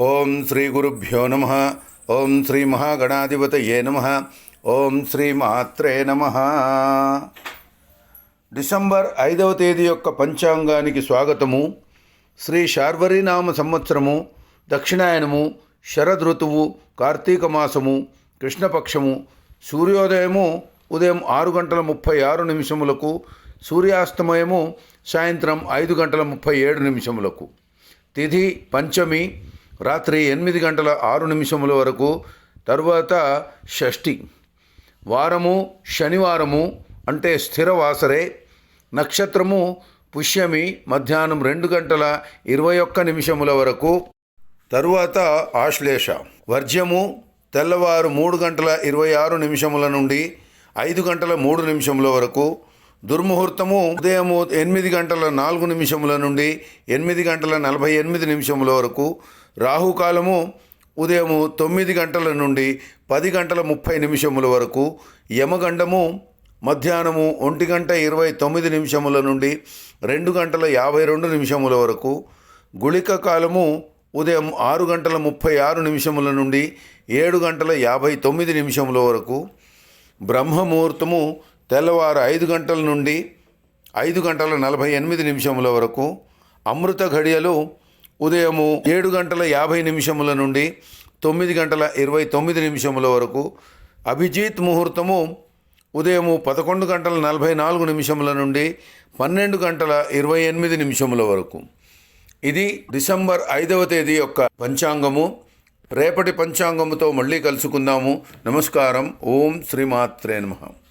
ఓం శ్రీ గురుభ్యో నమ. ఓం శ్రీ మహాగణాధిపతయే నమ. ఓం శ్రీ మాత్రే నమ. డిసెంబర్ ఐదవ తేదీ యొక్క పంచాంగానికి స్వాగతము. శ్రీ శార్వరీనామ సంవత్సరము దక్షిణాయనము శరదృతువు కార్తీక మాసము కృష్ణపక్షము సూర్యోదయము ఉదయం ఆరు గంటల ముప్పై ఆరు నిమిషములకు సూర్యాస్తమయము సాయంత్రం ఐదు గంటల ముప్పై ఏడు నిమిషములకు. తిథి పంచమి రాత్రి ఎనిమిది గంటల ఆరు నిమిషముల వరకు తరువాత షష్ఠి. వారము శనివారము అంటే స్థిరవాసరే. నక్షత్రము పుష్యమి మధ్యాహ్నం రెండు గంటల ఇరవై ఒక్క నిమిషముల వరకు తరువాత ఆశ్లేష. వర్జ్యము తెల్లవారు మూడు గంటల ఇరవై ఆరు నిమిషముల నుండి ఐదు గంటల మూడు నిమిషముల వరకు దుర్ముహూర్తము ఉదయము ఎనిమిది గంటల నాలుగు నిమిషముల నుండి ఎనిమిది గంటల నలభై ఎనిమిది నిమిషముల వరకు రాహుకాలము ఉదయము తొమ్మిది గంటల నుండి పది గంటల ముప్పై నిమిషముల వరకు యమగండము మధ్యాహ్నము ఒంటి గంట ఇరవై తొమ్మిది నిమిషముల నుండి రెండు గంటల యాభై రెండు నిమిషముల వరకు గుళిక కాలము ఉదయం ఆరు గంటల ముప్పై ఆరు నిమిషముల నుండి ఏడు గంటల యాభై తొమ్మిది నిమిషముల వరకు బ్రహ్మముహూర్తము తెల్లవారు ఐదు గంటల నుండి ఐదు గంటల నలభై ఎనిమిది నిమిషముల వరకు అమృత ఘడియలు ఉదయము ఏడు గంటల యాభై నిమిషముల నుండి తొమ్మిది గంటల ఇరవై తొమ్మిది నిమిషముల వరకు అభిజిత్ ముహూర్తము ఉదయము పదకొండు గంటల నలభై నాలుగు నిమిషముల నుండి పన్నెండు గంటల ఇరవై ఎనిమిది నిమిషముల వరకు. ఇది డిసెంబర్ ఐదవ తేదీ యొక్క పంచాంగము. రేపటి పంచాంగముతో మళ్ళీ కలుసుకుందాము. నమస్కారం. ఓం శ్రీమాత్రే నమః.